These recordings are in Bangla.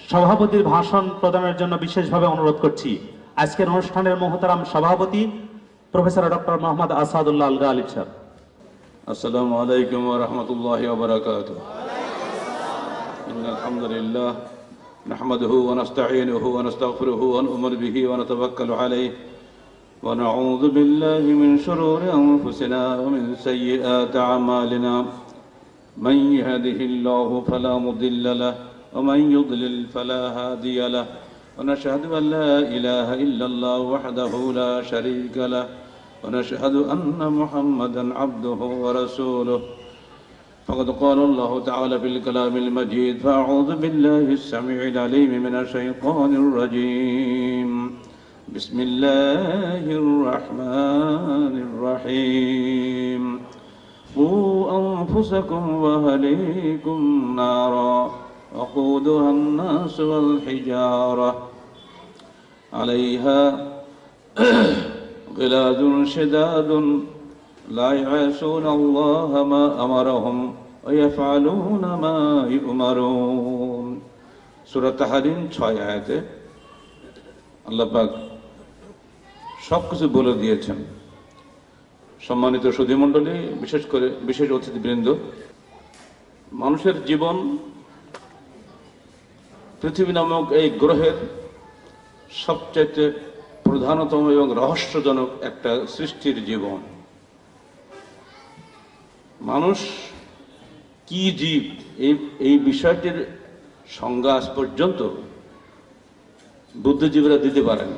সভাপতির ভাষণ প্রদানের জন্য বিশেষভাবে অনুরোধ করছি আজকের অনুষ্ঠানের মহতারাম সভাপতি professor doctor Mohammad Asadullah Al Ghalib sir السلام عليكم ورحمة الله وبركاته إن الحمد لله نحمده ونستعينه ونستغفره ونؤمن به ونتوكل عليه ونعوذ بالله من شرور أنفسنا ومن سيئات أعمالنا من يهده الله فلا مضل له ومن يضلل فلا هادي له ونشهد أن لا إله إلا الله وحده لا شريك له ونشهد أن محمدا عبده ورسوله. فقد قال الله تعالى في الكلام المجيد فأعوذ بالله السميع العليم من الشيطان الرجيم. بسم الله الرحمن الرحيم. قوا أنفسكم وأهليكم نارا وقودها الناس والحجارة عليها غلاد شداد لا يعصون الله ما أمرهم ويفعلون ما يؤمرون سورة Taharim ছয় আয়াতে আল্লাহ পাক সব কিছু বলে দিয়েছেন সম্মানিত সুধীমণ্ডলী বিশেষ করে বিশেষ অতিথিবৃন্দ মানুষের জীবন পৃথিবী নামক এই গ্রহের সবচাইতে প্রধানতম এবং রহস্যজনক একটা সৃষ্টির জীবন। মানুষ কি জীব? এই এই বিষয়টির সংজ্ঞা আজ পর্যন্ত বুদ্ধিজীবীরা দিতে পারেন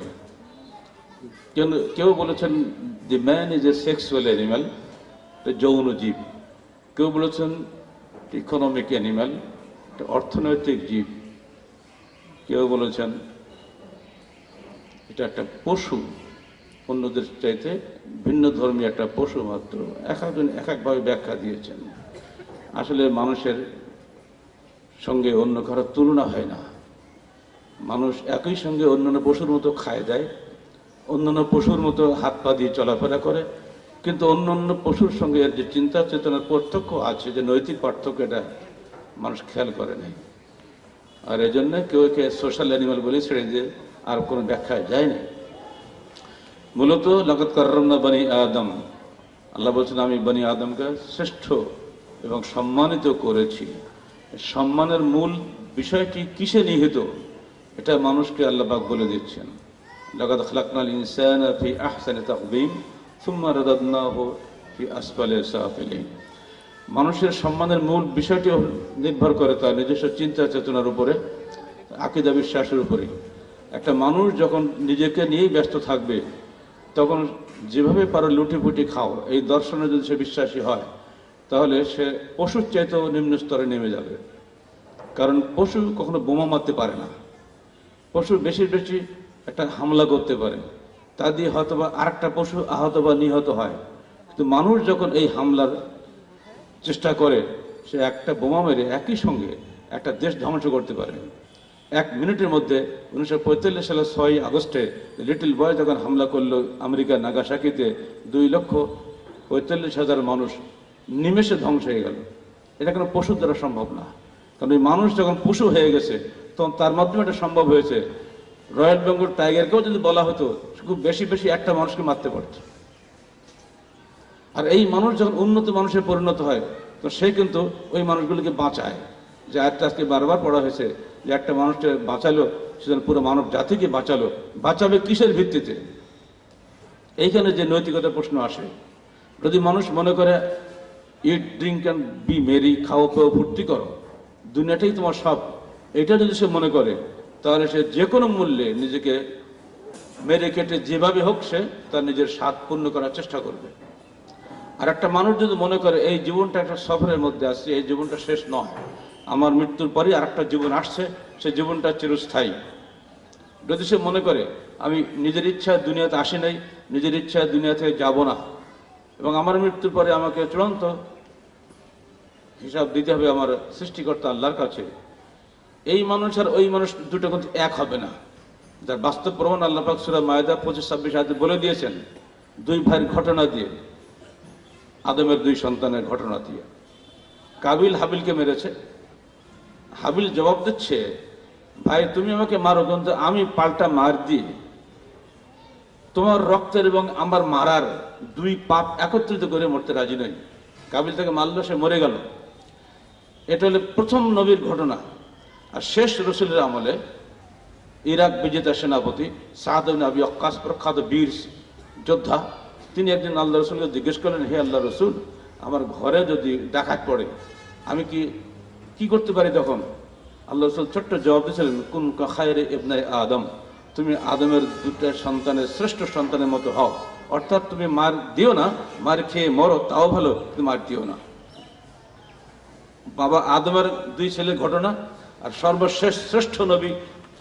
কেউ কেউ বলেছেন the man is a sexual animal যৌন জীব। কেউ বলেছেন ইকোনমিক অ্যানিম্যাল অর্থনৈতিক জীব। কেউ বলেছেন, এটা একটা পশু, অন্যদের চাইতে ভিন্ন ধর্মী একটা পশু মাত্র। এক একজন এক একভাবে ব্যাখ্যা দিয়েছেন। আসলে মানুষের সঙ্গে অন্য কারোর তুলনা হয় না। মানুষ একই সঙ্গে অন্যান্য পশুর মতো খায় দেয় অন্যান্য পশুর মতো হাত পা দিয়ে চলাফেরা করে, কিন্তু অন্য অন্য পশুর সঙ্গে যে চিন্তা চেতনার পার্থক্য আছে, যে নৈতিক পার্থক্য, এটা মানুষ খেয়াল করে নাই। আর এই জন্য কেউ কে সোশ্যাল অ্যানিমাল বলে ছেড়ে দিয়ে আর কোনো ব্যাখ্যায় যায় না। মূলত লাগত কার্রমনা বানি আদম। আল্লাহ বলছেন, আমি বানি আদমকে শ্রেষ্ঠ এবং সম্মানিত করেছি। সম্মানের মূল বিষয়টি কিসে নিহিত? এটা মানুষকে আল্লাহবাক বলে দিচ্ছেন। লাগাত খালাকনাল ইনসান ফি আহসানি তাকবীম সুম্মা রাদাদনাহু ফি আসফালি সাফিলিন। মানুষের সম্মানের মূল বিষয়টি নির্ভর করে তার নিজস্ব চিন্তা চেতনার উপরে, আকিদা বিশ্বাসের উপরে। একটা মানুষ যখন নিজেকে নিয়েই ব্যস্ত থাকবে, তখন যেভাবে পারো লুটিপুটি খাও, এই দর্শনে যদি সে বিশ্বাসী হয়, তাহলে সে পশুর চাইতেও নিম্ন স্তরে নেমে যাবে। কারণ পশু কখনো বোমা মারতে পারে না। পশু বেশি বেশি একটা হামলা করতে পারে। তা দিয়ে হয়তো বা আরেকটা পশু আহত বা নিহত হয়। কিন্তু মানুষ যখন এই হামলার চেষ্টা করে সে একটা বোমা মেরে একই সঙ্গে একটা দেশ ধ্বংস করতে পারে। এক মিনিটের মধ্যে উনিশশো পঁয়তাল্লিশ সালের ছয় আগস্টে লিটল বয় যখন হামলা করল আমেরিকা নাগাসাকিতে, দুই লক্ষ পঁয়তাল্লিশ হাজার মানুষ নিমেষে ধ্বংস হয়ে গেল। এটা কোনো পশুর দ্বারা সম্ভব না। কারণ এই মানুষ যখন পশু হয়ে গেছে, তখন তার মাধ্যমে এটা সম্ভব হয়েছে। রয়্যাল বেঙ্গল টাইগারকেও যদি বলা হতো খুব বেশি বেশি একটা মানুষকে মারতে পারত। আর এই মানুষ যখন উন্নত মানুষে পরিণত হয়, তো সে কিন্তু ওই মানুষগুলিকে বাঁচায়। যে একটা আজকে বারবার পড়া হয়েছে, যে একটা মানুষকে বাঁচালো সেজন্য পুরো মানব জাতিকে বাঁচালো। বাঁচাবে কিসের ভিত্তিতে? এইখানে যে নৈতিকতার প্রশ্ন আসে, যদি মানুষ মনে করে eat drink and be merry খাও, পেও, ফুর্তি করো, দুনিয়াটাই তোমার সব। এটা যদি সে মনে করে, তাহলে সে যে কোনো মূল্যে নিজেকে মেরে কেটে যেভাবে হোক সে তার নিজের স্বাদ পূর্ণ করার চেষ্টা করবে। আর একটা মানুষ যদি মনে করে, এই জীবনটা একটা সফরের মধ্যে আসছে এই জীবনটা শেষ নয়। আমার মৃত্যুর পরই আর একটা জীবন আসছে, সে জীবনটা চিরস্থায়ী। যদি সে মনে করে, আমি নিজের ইচ্ছা দুনিয়াতে আসি নাই, নিজের ইচ্ছা দুনিয়া থেকে যাব না, এবং আমার মৃত্যুর পরে আমাকে চূড়ান্ত হিসাব দিতে হবে আমার সৃষ্টিকর্তা আল্লাহর কাছে। এই মানুষ আর ওই মানুষ দুটো কিন্তু এক হবে না। যার বাস্তব প্রমাণ আল্লাহ পাক সুরা মায়দা পঁচিশ ছাব্বিশ হাতে বলে দিয়েছেন, দুই ভাইয়ের ঘটনা দিয়ে। আদমের দুই সন্তানের ঘটনা দিয়ে। কাবিল হাবিলকে মেরেছে। হাবিল জবাব দিচ্ছে, ভাই, তুমি আমাকে মারো, কিন্তু আমি পাল্টা মার দিয়ে তোমার রক্তের এবং আমার মারার দুই পাপ একত্রিত করে মরতে রাজি নই। কাবিল তাকে মারলো, সে মরে গেল। এটা হলো প্রথম নবীর ঘটনা। আর শেষ রসুলের আমলে ইরাক বিজেতা সেনাপতি সাহাদ আবি অক্কাস প্রখ্যাত বীর যোদ্ধা তিনি একদিন আল্লাহ রসুলকে জিজ্ঞেস করলেন, হে আল্লাহ রসুল, আমার ঘরে যদি ডাকাত পড়ে, আমি কি কি করতে পারি তখন? আল্লাহ রসুল ছোট্ট জবাব দিয়েছিলেন, কোন খায়রে ইবনে আদম, তুমি আদমের দুটা সন্তানের, শ্রেষ্ঠ সন্তানের মতো হও। অর্থাৎ তুমি মার দিও না, মার খেয়ে মরো, তাও ভালো তুমি মার দিও না। বাবা আদমের দুই ছেলের ঘটনা, আর সর্বশেষ শ্রেষ্ঠ নবী,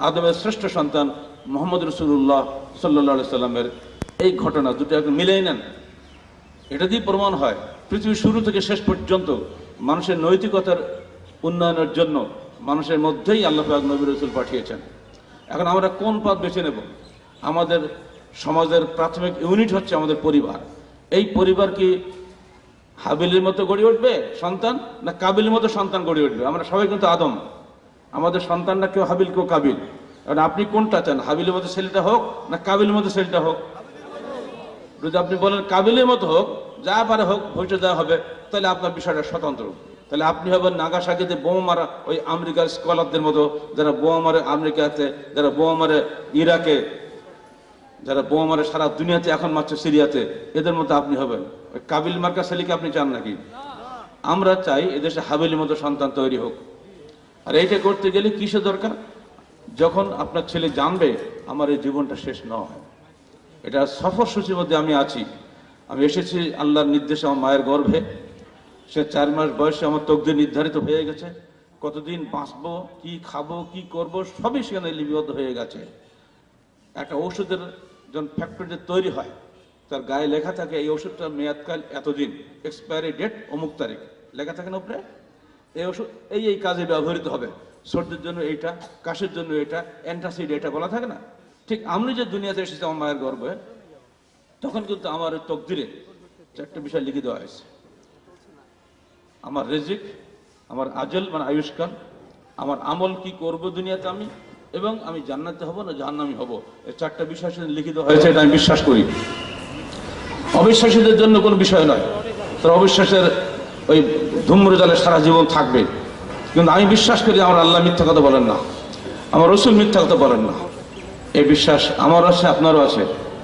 আদমের শ্রেষ্ঠ সন্তান মোহাম্মদ রসুল্লাহ সাল্লা সাল্লামের এই ঘটনা দুটো একটু মিলেই নেন এটা দিয়ে প্রমাণ হয়, পৃথিবীর শুরু থেকে শেষ পর্যন্ত মানুষের নৈতিকতার উন্নয়নের জন্য মানুষের মধ্যেই আল্লাহ পাক নবী রসুল পাঠিয়েছেন। এখন আমরা কোন পথ বেছে নেব? আমাদের সমাজের প্রাথমিক ইউনিট হচ্ছে আমাদের পরিবার। এই পরিবার কি হাবিলের মতো গড়ে উঠবে সন্তান, না কাবিলের মতো সন্তান গড়ে উঠবে? আমরা সবাই কিন্তু আদম। আমাদের সন্তানরা কেউ হাবিল, কেউ কাবিল। এখন আপনি কোনটা চান, হাবিলের মতো ছেলেটা হোক, না কাবিলের মতো ছেলেটা হোক? যদি আপনি বলেন কাবিলের মতো হোক, যা পারে হোক, ভবিষ্যৎ দেওয়া হবে, তাহলে আপনার বিষয়টা স্বতন্ত্র। তাহলে আপনি হবেন নাগাসাকিতে বোমা মারা ওই আমেরিকার স্কলারদের মতো, যারা বোমা মারে আমেরিকাতে, যারা বোমা মারে ইরাকে, যারা বোমা মারে সারা দুনিয়াতে, এখন মারছে সিরিয়াতে, এদের মতো আপনি হবেন। ওই কাবিল মার্কা ছেলেকে আপনি চান নাকি? আমরা চাই এদেশে হাবিলের মতো সন্তান তৈরি হোক। আর এইটা করতে গেলে কিসের দরকার? যখন আপনার ছেলে জানবে, আমার এই জীবনটা শেষ নয়। এটা সফর সূচির মধ্যে আমি আছি। আমি এসেছি আল্লাহর নির্দেশে আমার মায়ের গর্ভে। সে চার মাস বয়সে আমার তকদির নির্ধারিত হয়ে গেছে। কতদিন বাঁচবো, কি খাব, কি করব, সবই সেখানে লিপিবদ্ধ হয়ে গেছে। একটা ওষুধের যখন ফ্যাক্টরিতে তৈরি হয়, তার গায়ে লেখা থাকে, এই ওষুধটা মেয়াদকাল এতদিন এক্সপায়ারি ডেট অমুক তারিখ। লেখা থাকে না উপরে? এই ওষুধ এই এই কাজে ব্যবহৃত হবে। সর্দির জন্য এইটা, কাশির জন্য এটা অ্যান্টাসিড এটা বলা থাকে না? ঠিক আমি যে দুনিয়াতে এসেছি আমার মায়ের গর্ভে, তখন কিন্তু আমার তকদিরে চারটে বিষয় লিখে দেওয়া হয়েছে। আমার রেজিক, আমার আজল মানে আয়ুষ্কান আমার আমল কি করব দুনিয়াতে আমি, এবং আমি জান্নাতে হব না জাহান্নামি হব, এই চারটা বিষয় সেখানে লিখিত হয়েছে, এটা আমি বিশ্বাস করি। অবিশ্বাসীদের জন্য কোনো বিষয় নয়, তার অবিশ্বাসের ওই ধূম্রজালে সারা জীবন থাকবে। কিন্তু আমি বিশ্বাস করি আমার আল্লাহ মিথ্যা কথা বলেন না, আমার রসুল মিথ্যা কথা বলেন না। এই বিশ্বাস আমার আছে, আপনারও আছে।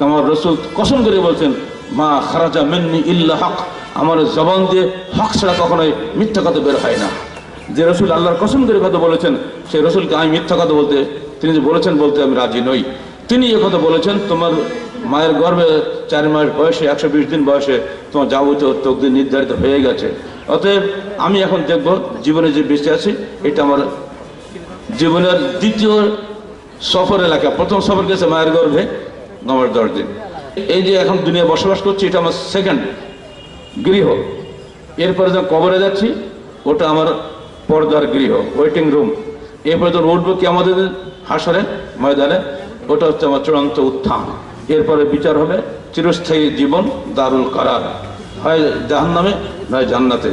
আমার রসুল কসম করে বলছেন, মা খারাজা মেননি ইল্লা হক। আমার জবান দিয়ে হক ছাড়া কখনোই মিথ্যা কথা বের হয় না। যে রসুল আল্লাহর কসম করে কথা বলেছেন, সেই রসুলকে আমি মিথ্যা কথা বলতে, তিনি যে বলেছেন বলতে আমি রাজি নই। তিনি এ কথা বলেছেন, তোমার মায়ের গর্ভে চার মাস বয়সে, একশো বিশ দিন বয়সে তোমার যাবতীয় তকদিন নির্ধারিত হয়ে গেছে। অতএব আমি এখন দেখব জীবনে যে বেঁচে আছি, এটা আমার জীবনের দ্বিতীয় সফর এলাকা। প্রথম সফর গেছে মায়ের গর্ভে দশ দিন। এই যে এখন দুনিয়া বসবাস করছি, এটা আমার সেকেন্ড গৃহ। এরপরে যখন কবরে যাচ্ছি, ওটা আমার পর্দার গৃহ ওয়েটিং রুম এরপরে তো উঠবো কি আমাদের হাসরে, ময়দানে, ওটা হচ্ছে আমার চূড়ান্ত উত্থান। এরপরে বিচার হবে, চিরস্থায়ী জীবন, দারুল করার। হয় জাহান নামে নয় জান্নাতে।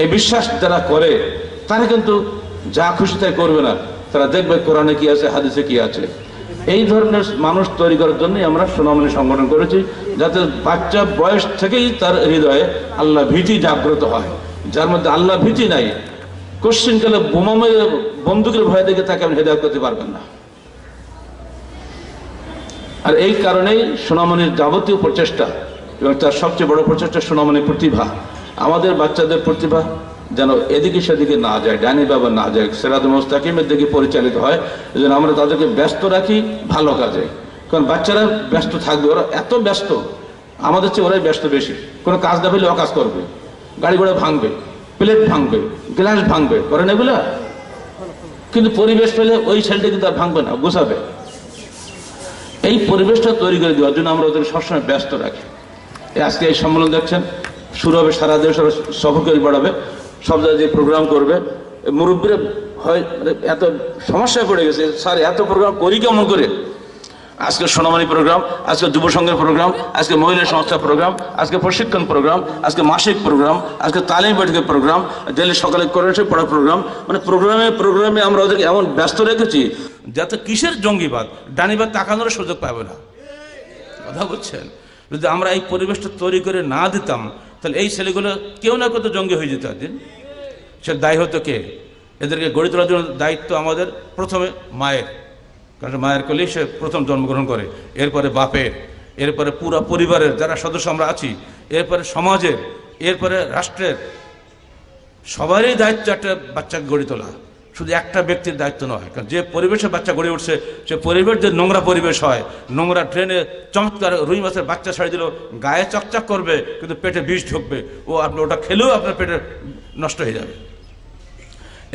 এই বিশ্বাস যারা করে, তারা কিন্তু যা খুশি তাই করবে না। তারা দেখবে কোরআনে কি আছে, হাদিসে কি আছে। এই ধরনের মানুষ তৈরি করার জন্যই আমরা সোনামণি সংগঠন করেছি, যাতে বাচ্চা বয়স থেকেই তার হৃদয়ে আল্লাহ ভীতি জাগ্রত হয়। যার মধ্যে আল্লাহ ভীতি নাই কোশ্চিনকালে বোমা মেরে বন্দুকের ভয় দেখে তাকে আপনি হেদায়ত করতে পারবেন না। আর এই কারণেই সোনামণির যাবতীয় প্রচেষ্টা, এবং তার সবচেয়ে বড় প্রচেষ্টা সোনামণির প্রতিভা। আমাদের বাচ্চাদের প্রতিভা যেন এদিকে সেদিকে না যায়, ডাইনি বাবা না যায় সেরাদ মোস্তাকিমের দিকে পরিচালিত হয় যেন আমরা তাদেরকে ব্যস্ত রাখি, ভালো কাজে। কারণ বাচ্চারা ব্যস্ত থাকবে, ওরা এত ব্যস্ত, আমাদের চেয়ে ওরাই ব্যস্ত বেশি। কোনো কাজ না পেলে অকাজ করবে। গাড়ি ঘোড়া ভাঙবে, প্লেট ভাঙবে, গ্লাস ভাঙবে করেন এগুলা? কিন্তু পরিবেশ পেলে ওই ছেলেটা কিন্তু আর ভাঙবে না গোছাবে। এই পরিবেশটা তৈরি করে দেওয়ার জন্য আমরা ওদের সবসময় ব্যস্ত রাখি। আজকে এই সম্মেলন দেখছেন, শুরু হবে সারা দেশ সফর করে বাড়াবে। সব জায়গায় যে প্রোগ্রাম করবে মুরব্বীরা হয় মানে এত সমস্যায় পড়ে গেছে, স্যার এত প্রোগ্রাম করি কেমন করে? আজকে সোনামণি প্রোগ্রাম আজকে যুব সংঘের প্রোগ্রাম আজকে মহিলা সংস্থা প্রোগ্রাম আজকে প্রশিক্ষণ প্রোগ্রাম আজকে মাসিক প্রোগ্রাম আজকে তালিম বৈঠকের প্রোগ্রাম ডেলি সকালে করে পড়া প্রোগ্রাম মানে প্রোগ্রামে প্রোগ্রামে আমরা ওদেরকে এমন ব্যস্ত রেখেছি, যাতে কিসের জঙ্গিবাদ, ডানিবাদ তাকানোর সুযোগ পাবে না। কথা বলছেন? যদি আমরা এই পরিবেশটা তৈরি করে না দিতাম তাহলে এই ছেলেগুলো কেউ না কত জঙ্গি হয়ে যেত একদিন। সে দায়ী হতো কে? এদেরকে গড়ে তোলার জন্য দায়িত্ব আমাদের প্রথমে মায়ের। কারণ মায়ের কোলেই সে প্রথম জন্মগ্রহণ করে। এরপরে বাপের, এরপরে পুরো পরিবারের যারা সদস্য আমরা আছি, এরপরে সমাজের, এরপরে রাষ্ট্রের, সবারই দায়িত্ব একটা বাচ্চাকে গড়ে তোলা। শুধু একটা ব্যক্তির দায়িত্ব নয়, কারণ যে পরিবেশে বাচ্চা গড়ে উঠছে, সে পরিবেশ যে নোংরা পরিবেশ হয়, নোংরা ট্রেনে চমৎকার রুই মাছের বাচ্চা ছাড়ি দিল, গায়ে চকচক করবে, কিন্তু পেটে বিষ ঢুকবে, ও আপনি ওটা খেলেও আপনার পেটে নষ্ট হয়ে যাবে।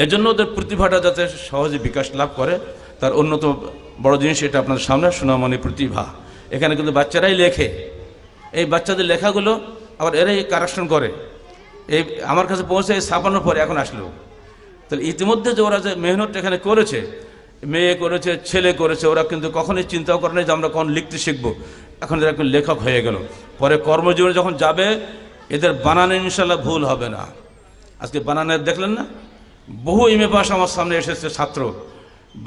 এজন্য ওদের প্রতিভাটা যাতে সহজে বিকাশ লাভ করে, তার অন্যতম বড় জিনিস এটা আপনাদের সামনে, সোনামণি প্রতিভা। এখানে কিন্তু বাচ্চারাই লেখে। এই বাচ্চাদের লেখাগুলো আবার এরাই কারেকশন করে। এই আমার কাছে পৌঁছে ছাপানোর পরে এখন আসলো। তাহলে ইতিমধ্যে যে ওরা যে মেহনত এখানে করেছে, মেয়ে করেছে, ছেলে করেছে, ওরা কিন্তু কখনোই চিন্তাও করে নাই যে আমরা কখন লিখতে শিখব। এখন এরা একজন লেখক হয়ে গেল। পরে কর্মজীবনে যখন যাবে, এদের বানানে ইনশাল্লাহ ভুল হবে না। আজকে বানানের দেখলেন না? বহু এ পাস আমার সামনে এসেছে ছাত্র,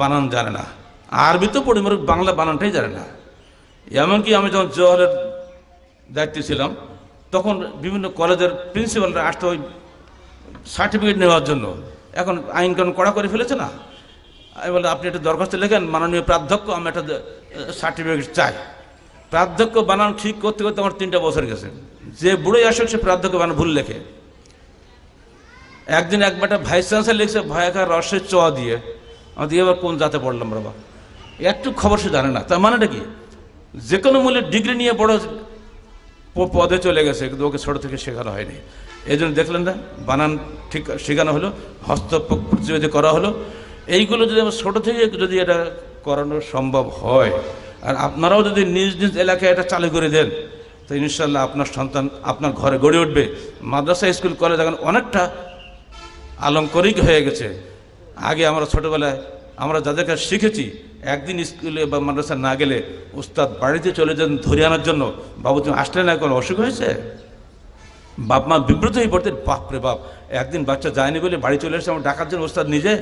বানান জানে না। আরবি তো পড়ি বাংলা বানানটাই জানে না। এমনকি আমি যখন জওয়ালের দায়িত্বে ছিলাম, তখন বিভিন্ন কলেজের প্রিন্সিপালরা আসতো ওই সার্টিফিকেট নেওয়ার জন্য। এখন আইন কানুন কড়া করে ফেলেছে না? আমি বললাম, আপনি একটা দরখাস্ত লেখেন, মাননীয় প্রাধ্যক্ষ, আমি একটা সার্টিফিকেট চাই। প্রাধ্যক্ষ বানান ঠিক করতে করতে আমার তিনটা বছর গেছে। যে বুড়োই আসুক, সে প্রাধ্যক্ষ বানান, ভুল লেখে। একদিন একবারটা ভাইস চ্যান্সেলার লিখছে ভয়াকার রসের চ দিয়ে। আমি দিয়ে এবার কোন জাতে পড়লাম বাবা? একটু খবর সে জানে না। তার মানেটা কি? যে কোনো মূল্যে ডিগ্রি নিয়ে বড় পদে চলে গেছে, কিন্তু ওকে ছোটো থেকে শেখানো হয়নি। এই জন্য দেখলেন না, বানান ঠিক শেখানো হলো হস্ত প্রতিযোগিতা করা হলো। এইগুলো যদি আমার ছোটো থেকে যদি এটা করানো সম্ভব হয়, আর আপনারাও যদি নিজ নিজ এলাকায় এটা চালু করে দেন, তো ইনশাল্লাহ আপনার সন্তান আপনার ঘরে গড়ে উঠবে। মাদ্রাসা, স্কুল, কলেজ এখন অনেকটা আলঙ্করিক হয়ে গেছে। আগে আমরা ছোটোবেলায় আমরা যাদের কাছে শিখেছি, একদিন স্কুলে বা মাদ্রাসা না গেলে উস্তাদ বাড়িতে চলে যান ধরে আনার জন্য। বাবু তুমি আসলে না কোনো অসুখ হয়েছে? বাপ মা বিব্রত হয়ে পড়তেন। বাপ রে বাপ, একদিন বাচ্চা যায়নি বলে বাড়ি চলে এসে আমার ডাকার জন্য ওস্তাদ নিজে।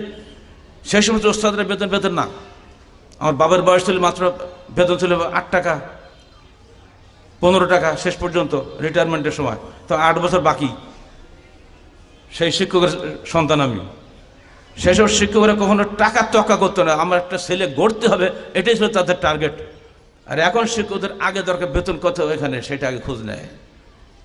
সেই সমস্ত ওস্তাদরা বেতন বেতন না। আমার বাবার বয়স ছিল মাত্র বেতন ছিল আট টাকা, পনেরো টাকা শেষ পর্যন্ত রিটায়ারমেন্টের সময়। তো আট বছর বাকি। সেই শিক্ষকের সন্তান আমি। সেসব শিক্ষকরা কখনো টাকা তক্কা করতো না। আমার একটা ছেলে গড়তে হবে, এটাই ছিল তাদের টার্গেট আর এখন শিক্ষকদের আগে দরকার বেতন কত এখানে সেটা আগে খোঁজ নেয়।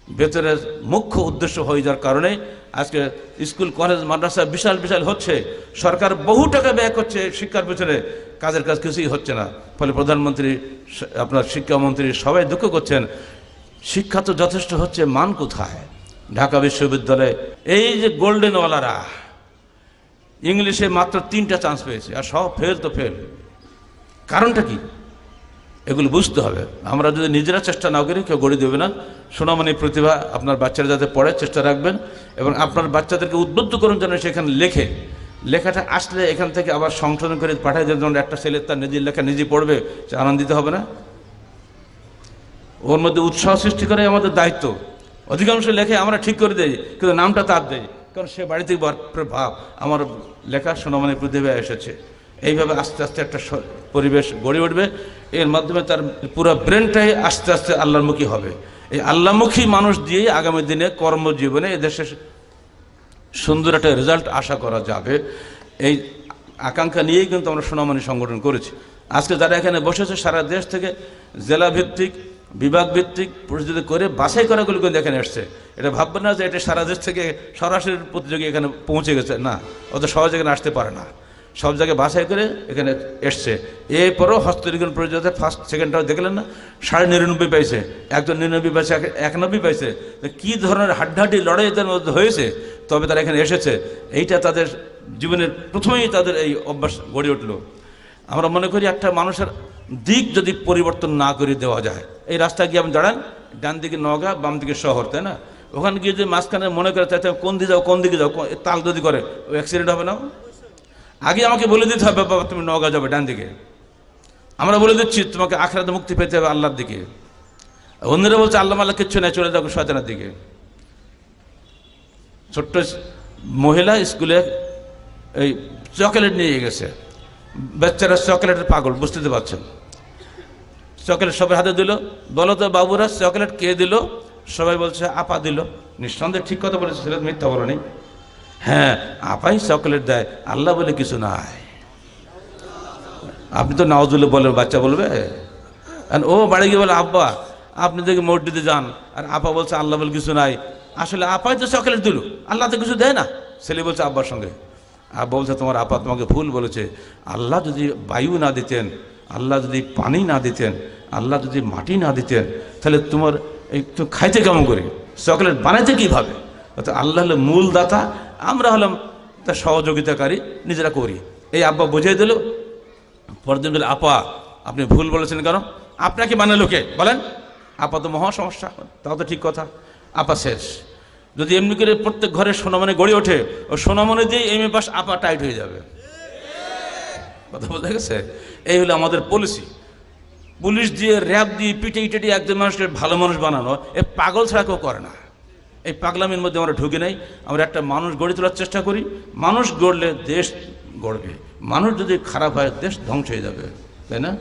বেতনের মুখ্য উদ্দেশ্য হয়ে যাওয়ার কারণে আজকে স্কুল, কলেজ, মাদ্রাসা বিশাল বিশাল হচ্ছে। সরকার বহু টাকা ব্যয় করছে শিক্ষার পেছনে। কাজের কাজ কিছুই হচ্ছে না। ফলে প্রধানমন্ত্রী, আপনার শিক্ষামন্ত্রী সবাই দুঃখ করছেন। শিক্ষা তো যথেষ্ট হচ্ছে, মান কোথায়? ঢাকা বিশ্ববিদ্যালয়ে এই যে গোল্ডেনওয়ালারা, ইংলিশে মাত্র তিনটা চান্স পেয়েছে, আর সব ফেল তো ফেল। কারণটা কি? এগুলো বুঝতে হবে। আমরা যদি নিজেরা চেষ্টা না করি, কেউ গড়ে দেবে না। সোনামণি প্রতিভা আপনার বাচ্চারা যাতে পড়ে চেষ্টা রাখবেন এবং আপনার বাচ্চাদেরকে উদ্বুদ্ধ করুন যেন সেখানে লেখে। লেখাটা আসলে এখান থেকে আবার সংশোধন করে পাঠায় যেমন একটা ছেলে তার নিজের লেখা নিজে পড়বে, সে আনন্দিত হবে না। ওর মধ্যে উৎসাহ সৃষ্টি করে আমাদের দায়িত্ব। অধিকাংশ লেখে আমরা ঠিক করে দেই, কিন্তু নামটা তার দেয় কারণ সে বাড়িতে ভাব আমার লেখা সোনামণি প্রতিভা এসেছে। এইভাবে আস্তে আস্তে একটা পরিবেশ গড়ে উঠবে। এর মাধ্যমে তার পুরো ব্রেনটাই আস্তে আস্তে আল্লাহমুখী হবে। এই আল্লাহমুখী মানুষ দিয়েই আগামী দিনে কর্মজীবনে এদেশে সুন্দর একটা রেজাল্ট আশা করা যাবে। এই আকাঙ্ক্ষা নিয়েই কিন্তু আমরা সোনামণি সংগঠন করেছি। আজকে যারা এখানে বসেছে, সারা দেশ থেকে জেলা ভিত্তিক বিভাগ ভিত্তিক প্রতিযোগিতা করে বাছাই করাগুলো কিন্তু এখানে এসছে। এটা ভাববেন না যে এটা সারা দেশ থেকে সরাসরি প্রতিযোগী এখানে পৌঁছে গেছে। না, অত সহজে এখানে আসতে পারে না। সব জায়গায় বাছাই করে এখানে এসছে। এরপরও হস্তলিখন প্রতিযোগিতা ফার্স্ট সেকেন্ডটাও দেখলেন না? সাড়ে নিরানব্বই পাইছে। একজন নিরানব্বই পাইছে, এক- একানব্বই পাইছে। কী ধরনের হাড্ডাহাড্ডি লড়াই এদের মধ্যে হয়েছে? তবে তারা এখানে এসেছে। এইটা তাদের জীবনের প্রথমেই তাদের এই অভ্যাস গড়ে উঠল। আমরা মনে করি একটা মানুষের দিক যদি পরিবর্তন না করে দেওয়া যায়, এই রাস্তায় গিয়ে আপনি দাঁড়ান, ডান দিকে নগা বাম দিকে শহর, তাই না? ওখানে গিয়ে যদি মাঝখানে মনে করে তাই কোন দিকে যাও, কোন দিকে যাও তাল যদি করে, ও অ্যাক্সিডেন্ট হবে না? আগে আমাকে বলে দিতে হবে, বাবা, তুমি নগা যাবে ডান দিকে। আমরা বলে দিচ্ছি, তোমাকে আখরাতে মুক্তি পেতে হবে আল্লাহর দিকে। অন্যরা বলছে, আল্লাহ আল্লাহ কিচ্ছু নেই, চলে যাব শয়তানের দিকে। ছোট্ট মহিলা স্কুলে এই চকলেট নিয়ে গেছে। বাচ্চারা চকলেটের পাগল বুঝতে পারছেন? চকলেট সবাই হাতে দিল। বলো তো বাবুরা, চকলেট কে দিল? সবাই বলছে, আপা দিল। নিঃসন্দেহে ঠিক কথা বলেছে, ছেলে মিথ্যা বলো নেই। হ্যাঁ আপাই চকলেট দেয়, আল্লাহ বলে কিছু নাই। আপনি তো নওয়াজুল্লাহ বলেন, বাচ্চা বলবে? ও বাড়ি গিয়ে বলে, আব্বা, আপনি দেখে মসজিদে যান, আর আপা বলছে, আল্লাহ বলে কিছু নাই। আসলে আপাই তো চকলেট দিল আল্লাহ তো কিছু দেয় না। ছেলে বলছে, আব্বার সঙ্গে। আব্বা বলছে, তোমার আপা তোমাকে ভুল বলেছে। আল্লাহ যদি বায়ু না দিতেন, আল্লাহ যদি পানি না দিতেন, আল্লাহ যদি মাটি না দিতেন, তাহলে তোমার একটু খাইতে কেমন করে? চকলেট বানাইতে কীভাবে? অর্থাৎ আল্লাহ মূল দাতা আমরা হলাম তার সহযোগিতাকারী, নিজেরা করি। এই আব্বা বুঝিয়ে দিল, পরের দিন বলে আপা, আপনি ভুল বলেছেন কেন? আপনাকে বানালো কে? বলেন। আপা তো মহা সমস্যা, তাও তো ঠিক কথা। আপা শেষ। যদি এমনি করে প্রত্যেক ঘরে সোনামনে গড়ে ওঠে, ও সোনামনে দিয়ে এম এ পাস আপা টাইট হয়ে যাবে। কথা বোঝা গেছে? এই হলো আমাদের পলিসি পুলিশ দিয়ে র্যাব দিয়ে পিটে ইটে একজন মানুষকে ভালো মানুষ বানানো, এ পাগল ছাড়া কেউ করে না। এই পাগলামির মধ্যে আমরা ঢুকে নেই। আমরা একটা মানুষ গড়ে তোলার চেষ্টা করি। মানুষ গড়লে দেশ গড়বে। মানুষ যদি খারাপ হয়, দেশ ধ্বংস হয়ে যাবে। তাই না?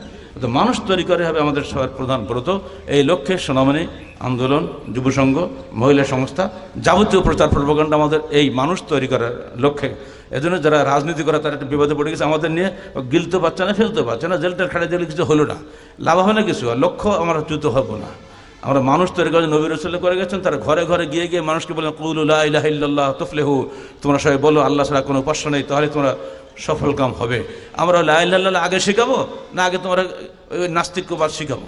তো মানুষ তৈরি করে হবে আমাদের সবার প্রধান ব্রত। এই লক্ষ্যে সোনামণি আন্দোলন, যুবসংঘ, মহিলা সংস্থা যাবতীয় প্রচার প্রভাকাণ্ড আমাদের এই মানুষ তৈরি করার লক্ষ্যে। এজন্য যারা রাজনীতি করে, তারা একটা বিপদে পড়ে গেছে আমাদের নিয়ে। গিলতে পারছে না, ফেলতে পারছে না। জেলটার খাড়ে দিলে কিছু হলো না। লাভ হবে না কিছু। লক্ষ্য আমরা চ্যুত হব না। আমরা মানুষ তৈরি করে নবীর রসুল্লাহ করে গেছেন, তারা ঘরে ঘরে গিয়ে গিয়ে মানুষকে বলেন কৌলুল্লাহ ইলাহিল্লাহ তফলেহু। তোমরা সবাই বলো, আল্লাহ ছাড়া কোনো উপাস্য নেই। তাহলে তোমরা সফল কাম হবে। আমরা লাইল্লাহ আগে শেখাবো, না আগে তোমরা ওই নাস্তিক্যবাদ শিখাবো?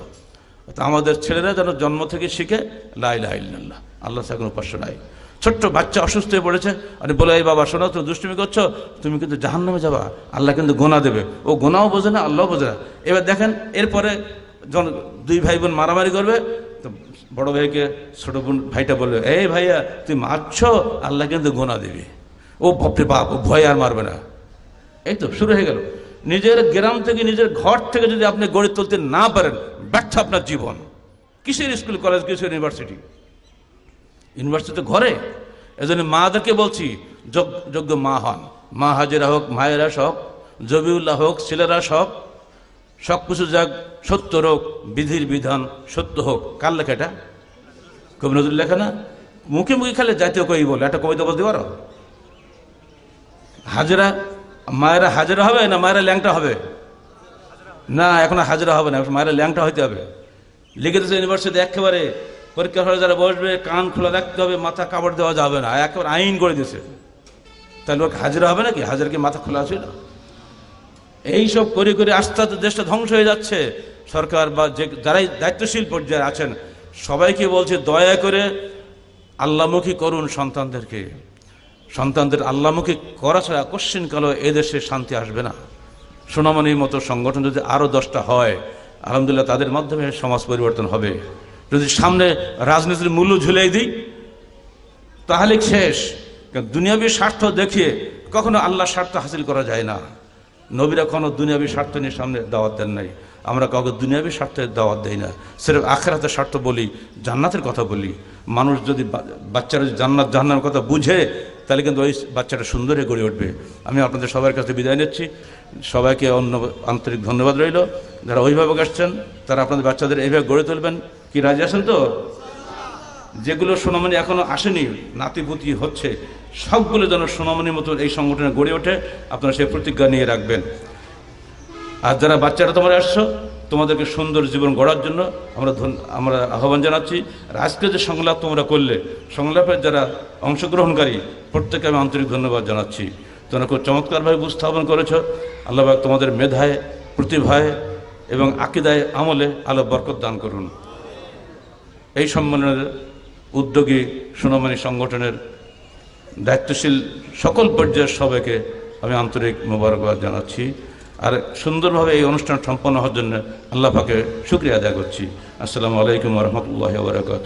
তো আমাদের ছেলেরা যেন জন্ম থেকে শিখে লাইলাহ ইল্লাল্লাহ, আল্লাহ ছাড়া কোনো উপাস্য নাই। ছোট্ট বাচ্চা অসুস্থ হয়ে পড়েছে, আর বলে, এই বাবা, শোনো, তুমি দুষ্টুমি করছ, তুমি কিন্তু জাহান্নামে যাবা, আল্লাহ কিন্তু গোনা দেবে। ও গোনাও বোঝে না আল্লাহ বোঝে না। এবার দেখেন, এরপরে যখন দুই ভাই বোন মারামারি করবে বড় ভাইকে, ছোট বোন, ভাইটা বলবে এই ভাইয়া, তুই মারছ? আল্লাহ কিন্তু গোনা দিবি। ও বাপরে বাপ, ও ভয় আর মারবে না। এই তো, শুরু হয়ে গেল। নিজের গ্রাম থেকে, নিজের ঘর থেকে যদি আপনি গড়ে তুলতে না পারেন, ব্যর্থ আপনার জীবন। কিসের স্কুল, কলেজ, কিসের ইউনিভার্সিটি? ইউনিভার্সিটি ঘরে। এজন্য মাদেরকে বলছি, যোগ- যোগ্য মা হন। মা হাজিরা হোক, মায়েরা সব জবিউল্লাহ হোক, ছেলেরা সব সব কিছু যাক, সত্য হোক বিধির বিধান, সত্য হোক। কার লেখা এটা? কবি নজরুল লেখা না? মুখে মুখে খেলে জাতীয় কবি বলে। একটা কবিতা বলতে পারো? হাজরা, মায়েরা হাজরা হবে না মায়েরা ল্যাংটা হবে? না, এখন হাজরা হবে না মায়েরা ল্যাংটা হইতে হবে। লিখে দিয়েছে ইউনিভার্সিটি একেবারে পরীক্ষা হলে যারা বসবে, কান খোলা রাখতে হবে, মাথা কাপড় দেওয়া যাবে না, একেবারে আইন করে দিয়েছে। তাহলে হাজরা হবে নাকি? হাজার কি মাথা খোলা ছিল? এইসব করে করে আস্তে আস্তে দেশটা ধ্বংস হয়ে যাচ্ছে। সরকার বা যে যারাই দায়িত্বশীল পর্যায়ে আছেন, সবাইকে বলছে, দয়া করে আল্লামুখী করুন সন্তানদেরকে। সন্তানদের আল্লামুখী করা ছাড়া কোশ্চিন কালো এদেশে শান্তি আসবে না। সোনামণির মতো সংগঠন যদি আরও দশটা হয়, আলহামদুলিল্লাহ তাদের মাধ্যমে সমাজ পরিবর্তন হবে। যদি সামনে রাজনীতির মূল্য ঝুলিয়ে দিই, তাহলে শেষ। দুনিয়াবী স্বার্থ দেখিয়ে কখনো আল্লাহর স্বার্থ হাসিল করা যায় না। নবীরা কোনো দুনিয়াবী স্বার্থ নিয়ে সামনে দাওয়াত দেন নাই। আমরা কাউকে দুনিয়াবী স্বার্থের দাওয়াত দেই না। সেরকম আখেরাতের স্বার্থ বলি, জান্নাতের কথা বলি। মানুষ যদি বাচ্চারা জান্নাত জাহান্নার কথা বুঝে, তাহলে কিন্তু ওই বাচ্চাটা সুন্দরে গড়ে উঠবে। আমি আপনাদের সবার কাছে বিদায় নিচ্ছি। সবাইকে অন্য আন্তরিক ধন্যবাদ রইল। যারা অভিভাবক আসছেন, তারা আপনাদের বাচ্চাদের এইভাবে গড়ে তুলবেন। কি, রাজি আছেন তো? যেগুলো সোনামণি এখনও আসেনি, নাতিপুতি হচ্ছে সবগুলো যেন সোনামণির মতো এই সংগঠনে গড়ে ওঠে, আপনারা সেই প্রতিজ্ঞা নিয়ে রাখবেন। আর যারা বাচ্চারা তোমরা আসছো, তোমাদেরকে সুন্দর জীবন গড়ার জন্য আমরা আমরা আহ্বান জানাচ্ছি। আর আজকে যে সংলাপ তোমরা করলে, সংলাপের যারা অংশগ্রহণকারী প্রত্যেকে আমি আন্তরিক ধন্যবাদ জানাচ্ছি। তোমরা খুব চমৎকারভাবে উপস্থাপন করেছ। আল্লাহবাক তোমাদের মেধায়, প্রতিভায় এবং আকিদায়, আমলে আলো বরকত দান করুন। এই সম্মেলনের উদ্যোগী সোনামণি সংগঠনের দায়িত্বশীল সকল পর্যায়ের সবাইকে আমি আন্তরিক মোবারকবাদ জানাচ্ছি। আর সুন্দরভাবে এই অনুষ্ঠান সম্পন্ন হওয়ার জন্য আল্লাহ পাকে শুক্রিয়া আদায় করছি। আসসালামু আলাইকুম রহমতুল্লাহ বারকাত